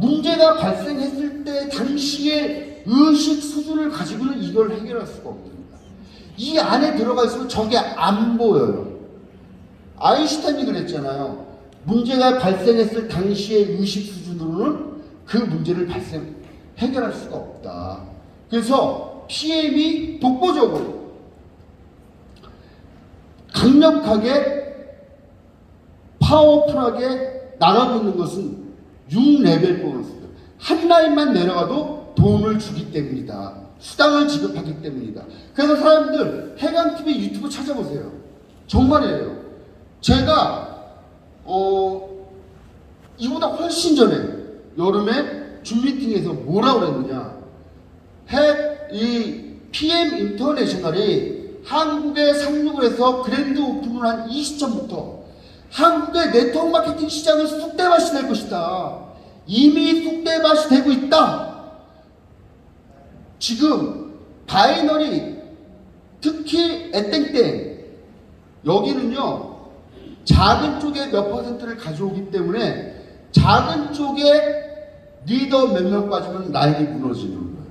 문제가 발생했을 때 당시의 의식 수준을 가지고는 이걸 해결할 수가 없습니다. 이 안에 들어가 있으면 저게 안 보여요. 아인슈타인이 그랬잖아요. 문제가 발생했을 당시의 의식 수준으로는 그 문제를 발생 해결할 수가 없다. 그래서 PM이 독보적으로 강력하게 파워풀하게 나가고 있는 것은 6레벨 보너스입니다. 한 라인만 내려가도 돈을 주기 때문이다. 수당을 지급하기 때문이다. 그래서 사람들 해강TV 유튜브 찾아보세요. 정말이에요. 제가 어 이보다 훨씬 전에 여름에 줌 미팅에서 뭐라고 그랬느냐 핵 이 PM 인터내셔널이 한국에 상륙을 해서 그랜드 오픈을 한 이 시점부터 한국의 네트워크 마케팅 시장을 쑥대밭이 될 것이다. 이미 쑥대밭이 되고 있다. 지금 바이너리 특히 에땡땡 여기는요 작은 쪽에 몇 퍼센트를 가져오기 때문에 작은 쪽에 리더 몇 명 빠지면 라인이 무너지는 거예요.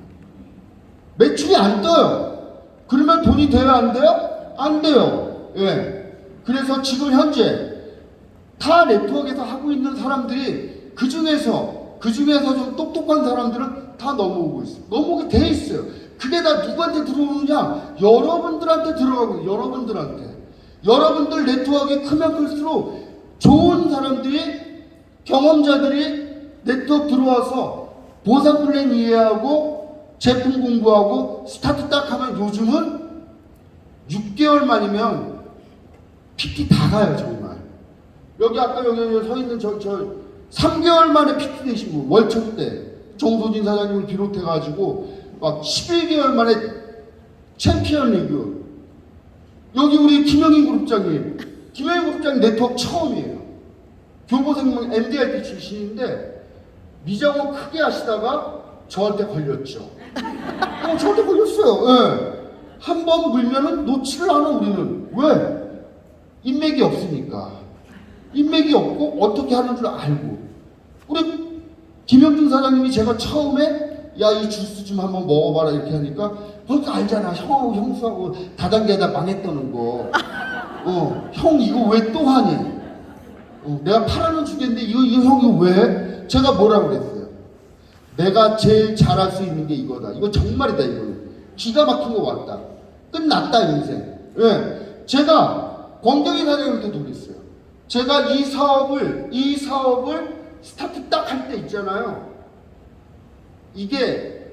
매출이 안 떠요. 그러면 돈이 돼요, 안 돼요? 안 돼요. 예. 그래서 지금 현재 타 네트워크에서 하고 있는 사람들이 그 중에서 그 중에서 좀 똑똑한 사람들은 다 넘어오고 있어요. 넘어오게 돼 있어요. 그게 다 누구한테 들어오느냐? 여러분들한테 들어가고 여러분들한테. 여러분들 네트워크가 크면 클수록 좋은 사람들이 경험자들이 네트워크 들어와서 보상 플랜 이해하고 제품 공부하고 스타트 딱 하면 요즘은 6개월 만이면 PT 다 가요 정말 여기 아까 여기 서 있는 저, 저 3개월 만에 PT 되신 분 월초 때 정소진 사장님을 비롯해 가지고 막 11개월 만에 챔피언 리그 여기 우리 김영인 그룹장님 김영인 그룹장님 네트워크 처음이에요 교보생명 MDRT 출신인데 미장원 크게 하시다가 저한테 걸렸죠. 어, 저한테 걸렸어요. 예. 한번 물면은 놓지를 않아 우리는. 왜? 인맥이 없으니까. 인맥이 없고 어떻게 하는 줄 알고. 우리 김영준 사장님이 제가 처음에 야 이 주스 좀 한번 먹어봐라 이렇게 하니까 그러니까 알잖아 형하고 형수하고 다단계다 망했다는 거. 어, 형 이거 왜 또 하니? 어, 내가 팔아는 주겠는데 이거, 이거 형이 왜? 제가 뭐라고 그랬어요? 내가 제일 잘할 수 있는 게 이거다. 이거 정말이다 이거는. 기가 막힌 거 왔다. 끝났다 인생. 예. 제가 권경희 사장님한테도 그랬어요. 제가 이 사업을 이 사업을 스타트 딱 할 때 있잖아요. 이게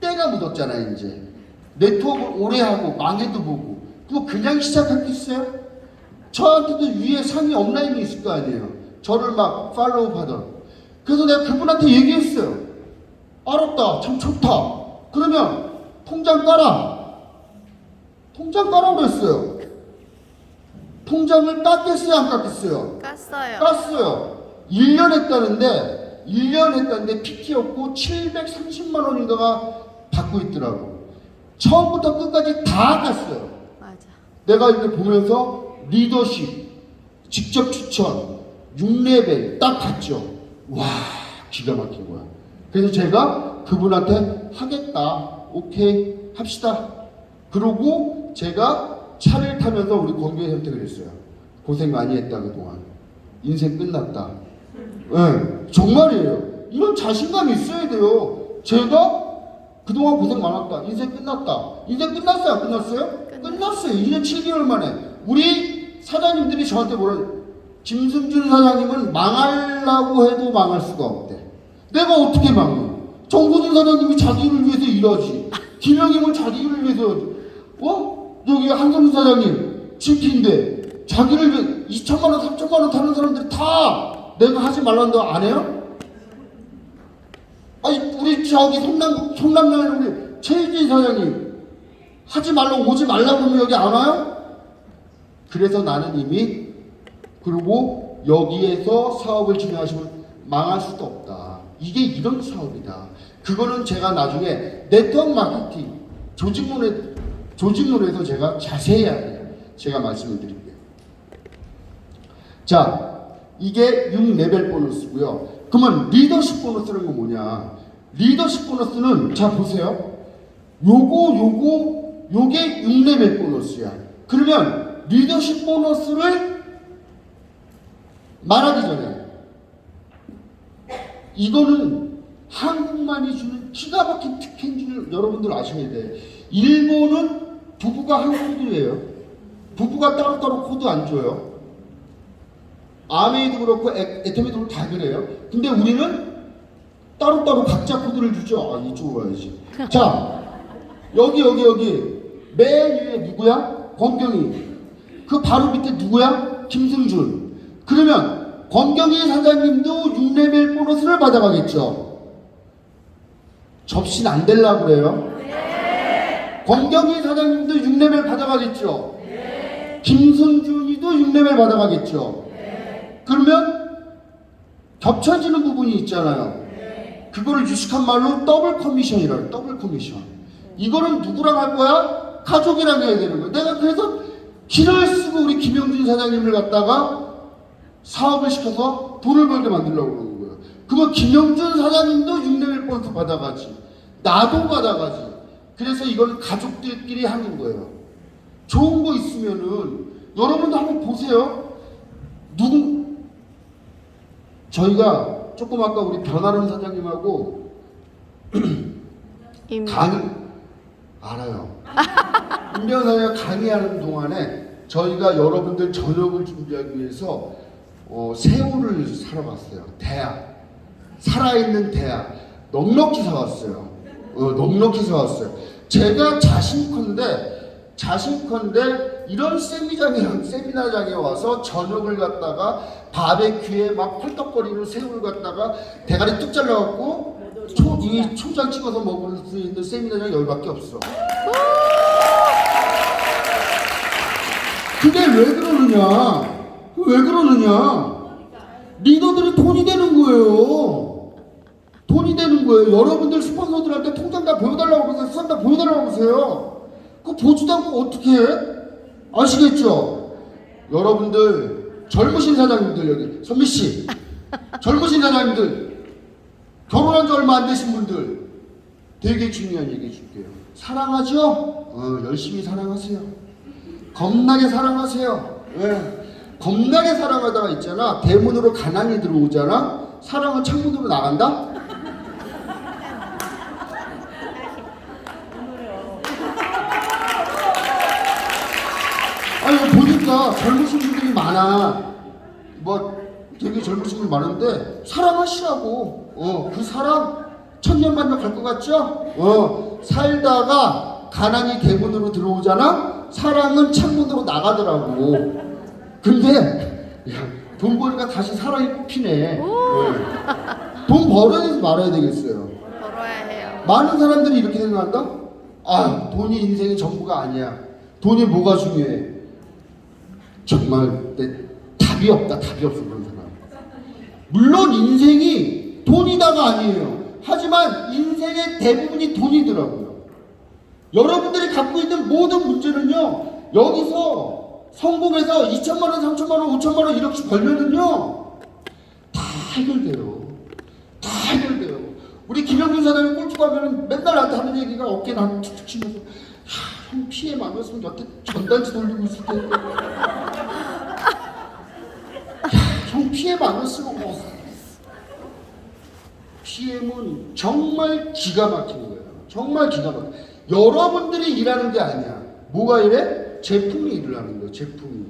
때가 묻었잖아요 이제. 네트워크 오래 하고 망해도 보고 그거 그냥 시작했겠어요? 저한테도 위에 상위 업라인이 있을 거 아니에요. 저를 막 팔로우 하던. 그래서 내가 그분한테 얘기했어요. 알았다. 참 좋다. 그러면 통장 깔아. 통장 깔아 그랬어요. 통장을 깎겠어요? 안 깎겠어요? 깠어요. 깠어요. 1년 했다는데 1년 했다는데 PT였고 730만 원인가가 받고 있더라고. 처음부터 끝까지 다 깠어요. 맞아. 내가 이렇게 보면서 리더십, 직접 추천, 6레벨 딱 봤죠. 와, 기가 막힌 거야. 그래서 제가 그분한테 하겠다. 오케이, 합시다. 그러고 제가 차를 타면서 우리 권교회 선택을 했어요. 고생 많이 했다, 그동안. 인생 끝났다. 예, 정말이에요. 이런 자신감이 있어야 돼요. 제가 그동안 고생 많았다. 인생 끝났다. 인생 끝났어요? 안 끝났어요? 끝났어요. 2년 7개월 만에. 우리 사장님들이 저한테 뭐라, 김승준 사장님은 망하려고 해도 망할 수가 없대. 내가 어떻게 망해? 정고준 사장님이 자기를 위해서 일하지. 김영임은 자기를 위해서, 어? 여기 한성준 사장님, GP인데, 자기를 위해 2천만원, 3천만원 타는 사람들이 다 내가 하지 말라는 안 해요? 아니 우리 저기 성남 성남동에 우리 최희진 사장님 하지 말라고 오지 말라고 그러면 여기 안 와요? 그래서 나는 이미 그리고 여기에서 사업을 진행하시면 망할 수도 없다. 이게 이런 사업이다. 그거는 제가 나중에 네트워크 마케팅 조직론에 조직론에서 제가 자세히. 제가 말씀을 드릴게요. 자, 이게 6레벨 보너스고요. 그러면 리더십 보너스라는 건 뭐냐? 리더십 보너스는 자 보세요. 요거 요거 요게 6레벨 보너스야. 그러면 리더십 보너스를 말하기 전에 이거는 한국만이 주는 기가 막힌 특혜인 줄 여러분들 아셔야 돼. 일본은 부부가 한 코드예요. 부부가 따로따로 코드 안 줘요. 아메이도 그렇고 에, 에테미도 그렇고 다 그래요. 근데 우리는 따로따로 각자 코드를 주죠. 아, 이쪽으로 와야지. 자, 여기, 여기, 여기. 맨 위에 누구야? 권경희. 그 바로 밑에 누구야? 김승준. 그러면 권경희 사장님도 6레벨 보너스를 받아가겠죠. 접신 안 될라고 그래요. 권경희 사장님도 6레벨 받아가겠죠. 김승준이도 6레벨 받아가겠죠. 그러면 겹쳐지는 부분이 있잖아요. 그거를 유식한 말로 더블 커미션이라고 더블 커미션. 이거는 누구랑 할 거야? 가족이랑 해야 되는 거야. 내가 그래서 길을 쓰고 우리 김영준 사장님을 갖다가 사업을 시켜서 돈을 벌게 만들려고 그러는 거예요. 그러면 김영준 사장님도 6레벨 보너스 받아가지. 나도 받아가지. 그래서 이걸 가족들끼리 하는 거예요. 좋은 거 있으면은 여러분도 한번 보세요. 누구 저희가 조금 아까 우리 변하름 사장님하고 임 강의 알아요. 임변사가 강의하는 동안에 저희가 여러분들 저녁을 준비하기 위해서 어, 새우를 사러 갔어요. 대야 살아있는 대야 넉넉히 사왔어요. 어, 넉넉히 사왔어요. 제가 자신컨대 자신컨대 이런 세미장에 세미나장에 와서 저녁을 갖다가 바베큐에 막 펄떡거리는 새우를 갖다가 대가리 뚝 잘라갖고 초, 이 초장 찍어서 먹을 수 있는 세미나장 여기밖에 없어. 그게 왜 그러느냐? 왜 그러느냐? 리더들이 돈이 되는 거예요. 돈이 되는 거예요. 여러분들 스폰서들한테 통장 다 보여달라고 그러세요. 수상 다 보여달라고 그러세요. 그거 보지도 않고 어떻게 해? 아시겠죠? 여러분들 젊으신 사장님들 여기 선미 씨 젊으신 사장님들 결혼한 지 얼마 안 되신 분들 되게 중요한 얘기 해줄게요. 사랑하죠? 어, 열심히 사랑하세요. 겁나게 사랑하세요. 예. 겁나게 사랑하다가 있잖아. 대문으로 가난이 들어오잖아. 사랑은 창문으로 나간다? 아니 이거 보니까 젊으신 뭐 되게 젊으신 분들 많은데 사랑하시라고. 어, 그 사랑 천년만년 갈 것 같죠? 어, 살다가 가난이 대문으로 들어오잖아. 사랑은 창문으로 나가더라고. 근데 야, 돈 버니까 다시 사랑이. 어. 돈 벌어야 말아야 되겠어요. 벌어야 해요. 많은 사람들이 이렇게 생각한다? 아, 돈이 인생의 전부가 아니야. 돈이 뭐가 중요해? 정말 내 답이 없다, 답이 없어 그런 사람. 물론 인생이 돈이다가 아니에요. 하지만 인생의 대부분이 돈이더라고요. 여러분들이 갖고 있는 모든 문제는요. 여기서 성공해서 2천만 원, 3천만 원, 5천만 원 이렇게 벌면은요. 다 해결돼요. 다 해결돼요. 우리 김영준 사장님 꼴찌 가면은 맨날 나한테 하는 얘기가 어깨 나한테 툭툭 치면서 야, 형 피해 많았으면 여태 전단지 돌리고 있을 텐데. 야, 형 피해 많았으면 뭐. PM은 정말 기가 막히는 거예요. 정말 기가 막혀. 여러분들이 일하는 게 아니야. 뭐가 이래? 제품이 일을 하는 거예요. 제품이.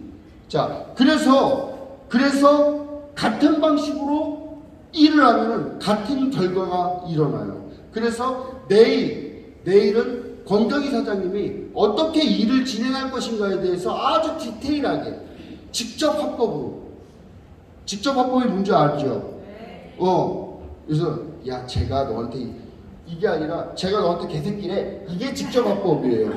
자, 그래서 그래서 같은 방식으로 일을 하면은 같은 결과가 일어나요. 그래서 내일 내일은 권경희 사장님이 어떻게 일을 진행할 것인가에 대해서 아주 디테일하게 직접 합법으로 직접 합법이 뭔지 알죠? 어 그래서 야 제가 너한테 이- 이게 아니라 제가 너한테 개새끼래 이게 직접 합법이에요.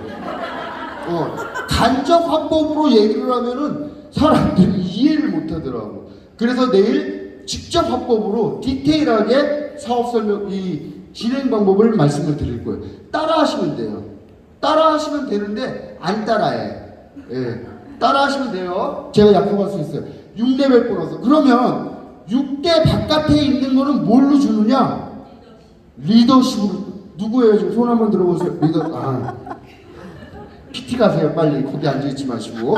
어 간접 합법으로 얘기를 하면은 사람들이 이해를 못 하더라고. 그래서 내일 직접 합법으로 디테일하게 사업 설명 이 진행 방법을 말씀을 드릴 거예요. 따라하시면 돼요. 따라하시면 되는데 안 따라해. 예. 따라하시면 돼요. 제가 약속할 수 있어요. 6레벨 보너스. 그러면 6대 바깥에 있는 거는 뭘로 주느냐? 리더십으로 누구예요? 지금 손 한번 들어보세요. 리더 아 PT 가세요 빨리 거기 앉아 있지 마시고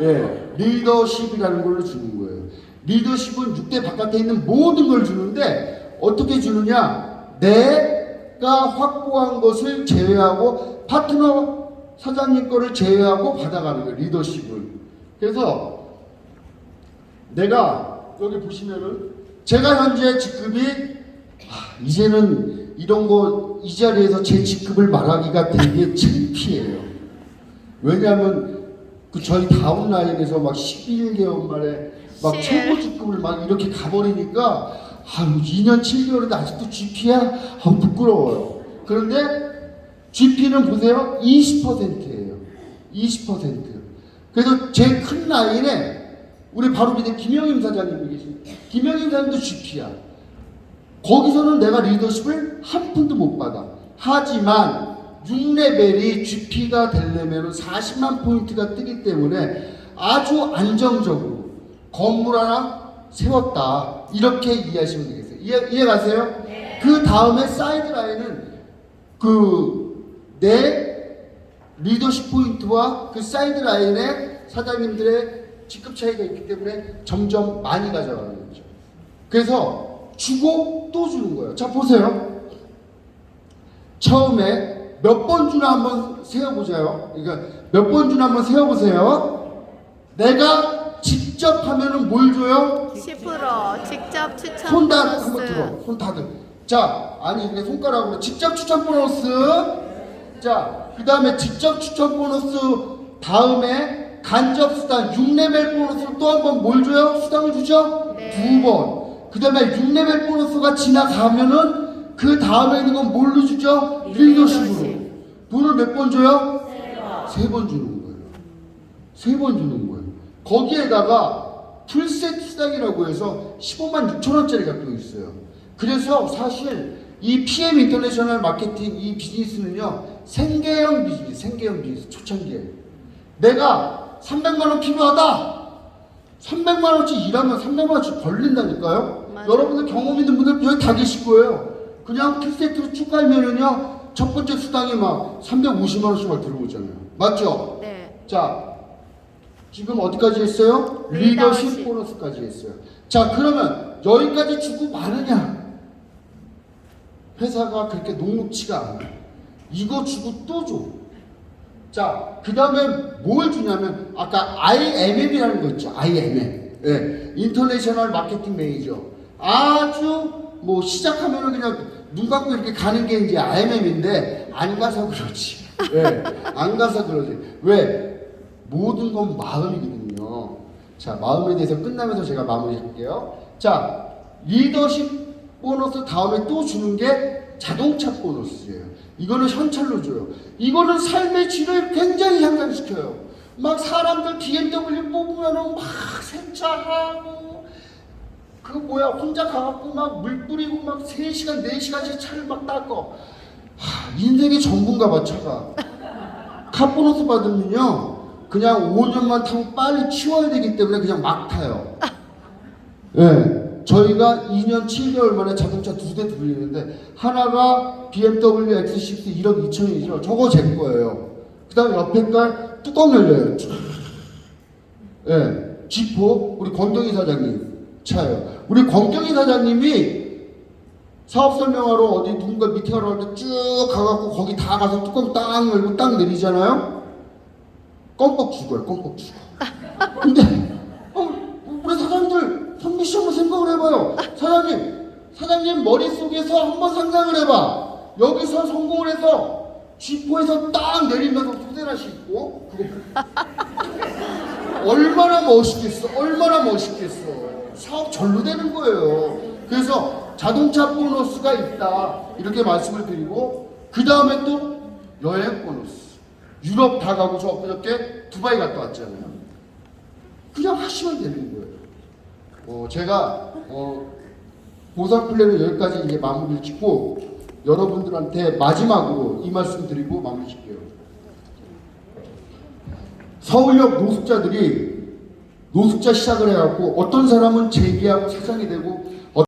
예 리더십이라는 걸로 주는 거예요. 리더십은 6대 바깥에 있는 모든 걸 주는데 어떻게 주느냐? 내가 확보한 것을 제외하고 파트너 사장님 거를 제외하고 받아가는 거예요. 리더십을. 그래서 내가 여기 보시면은 제가 현재 직급이 아, 이제는 이런 거 이 자리에서 제 직급을 말하기가 되게 창피해요. 왜냐하면 그 저희 다운 라인에서 막 11개월 만에 막 실. 최고 직급을 막 이렇게 가버리니까 아유 2년 7개월인데 아직도 GP야? 아 부끄러워요. 그런데 GP는 보세요 20%예요. 20%. 그래서 제 큰 라인에 우리 바로 밑에 김영임 사장님이 계십니다. 김영임 사장님도 GP야. 거기서는 내가 리더십을 한 푼도 못 받아. 하지만 6레벨이 GP가 되려면 40만 포인트가 뜨기 때문에 아주 안정적으로 건물 하나 세웠다. 이렇게 이해하시면 되겠어요. 이해, 이해 가세요? 그 다음에 사이드 라인은 그 내 리더십 포인트와 그 사이드 라인의 사장님들의 직급 차이가 있기 때문에 점점 많이 가져가는 거죠. 그래서 주고 또 주는 거예요. 자 보세요. 처음에 몇 번 주나 한번 세어보세요. 그러니까 몇 번 주나 한번 세어보세요. 내가 직접 하면은 뭘 줘요? 10% 직접 추천 손 다. 한번 들어. 손 다들. 자, 아니 이게 손가락으로 직접 추천 보너스. 자, 그 다음에 직접 추천 보너스 다음에 간접 수당 6레벨 보너스로 또 한 번 뭘 줘요? 수당을 주죠? 네. 두 번. 그 다음에 6레벨 보너스가 지나가면은 그 다음에 있는 건 뭘로 주죠? 리더십으로. 리더십. 돈을 몇 번 줘요? 세 번 주는 거예요. 세 번 주는 거예요. 거기에다가 풀세트 수당이라고 해서 15만 6천 원짜리가 또 있어요. 그래서 사실 이 PM 인터내셔널 마케팅 이 비즈니스는요 생계형 비즈니스, 생계형 비즈니스 초창기에 내가 300만 원 필요하다. 300만 원치 일하면 300만 원치 벌린다니까요. 맞아요. 여러분들 경험 있는 분들 여기 다 계실 거예요. 그냥 풀세트로 쭉 갈면은요 첫 번째 수당이 막 350만 원씩 막 들어오잖아요. 맞죠? 네. 자, 지금 어디까지 했어요? 리더십. 보너스까지 했어요. 자, 그러면 여기까지 주고 많으냐? 회사가 그렇게 녹록치가 않아. 이거 주고 또 줘. 자, 그 다음에 뭘 주냐면, 아까 IMM이라는 거 있죠. IMM. 예. 인터내셔널 마케팅 매니저. 아주 뭐 시작하면은 그냥 눈 감고 이렇게 가는 게 이제 IMM인데, 안 가서 그렇지. 예. 안 가서 그러지. 왜? 모든 건 마음이거든요. 자, 마음에 대해서 끝나면서 제가 마무리할게요. 자, 리더십 보너스 다음에 또 주는 게 자동차 보너스예요. 이거는 현찰로 줘요. 이거는 삶의 질을 굉장히 향상시켜요. 막 사람들 BMW 뽑으면은 막 세차하고 그 뭐야 혼자 가갖고 막 물 뿌리고 막 3시간 4시간씩 차를 막 닦어. 하, 인생의 전부인가 봐 차가. 카 보너스 받으면요 그냥 5년만 타고 빨리 치워야 되기 때문에 그냥 막 타요. 예, 저희가 2년 7개월 만에 자동차 두 대 돌리는데 하나가 BMW X6 1억 2천이죠. 저거 제 거예요. 그 다음 에 옆에 깔 뚜껑 열려요. 쭉. 예, 지포 우리 권경희 사장님 차예요. 우리 권경희 사장님이 사업 설명하러 어디 누군가 밑에 가러 갈 때 쭉 가갖고 거기 다 가서 뚜껑 딱 열고 딱 내리잖아요. 껌뻑 죽어요. 껌뻑 죽어. 근데 사장님들 선미 씨 한번 생각을 해봐요. 사장님, 사장님 머릿속에서 한번 상상을 해봐. 여기서 성공을 해서 쥐포에서 딱 내리면서 소대라시 있고 그거 얼마나 멋있겠어. 얼마나 멋있겠어. 사업 절로 되는 거예요. 그래서 자동차 보너스가 있다. 이렇게 말씀을 드리고 그 다음에 또 여행 보너스. 유럽 다 가고 저 엊그저께 두바이 갔다 왔잖아요. 그냥 하시면 되는 거예요. 어, 제가 어, 보상 플랜을 여기까지 이제 마무리를 짓고 여러분들한테 마지막으로 이 말씀 드리고 마무리 짓게요. 서울역 노숙자들이 노숙자 시작을 해갖고 어떤 사람은 재계약 사장이 되고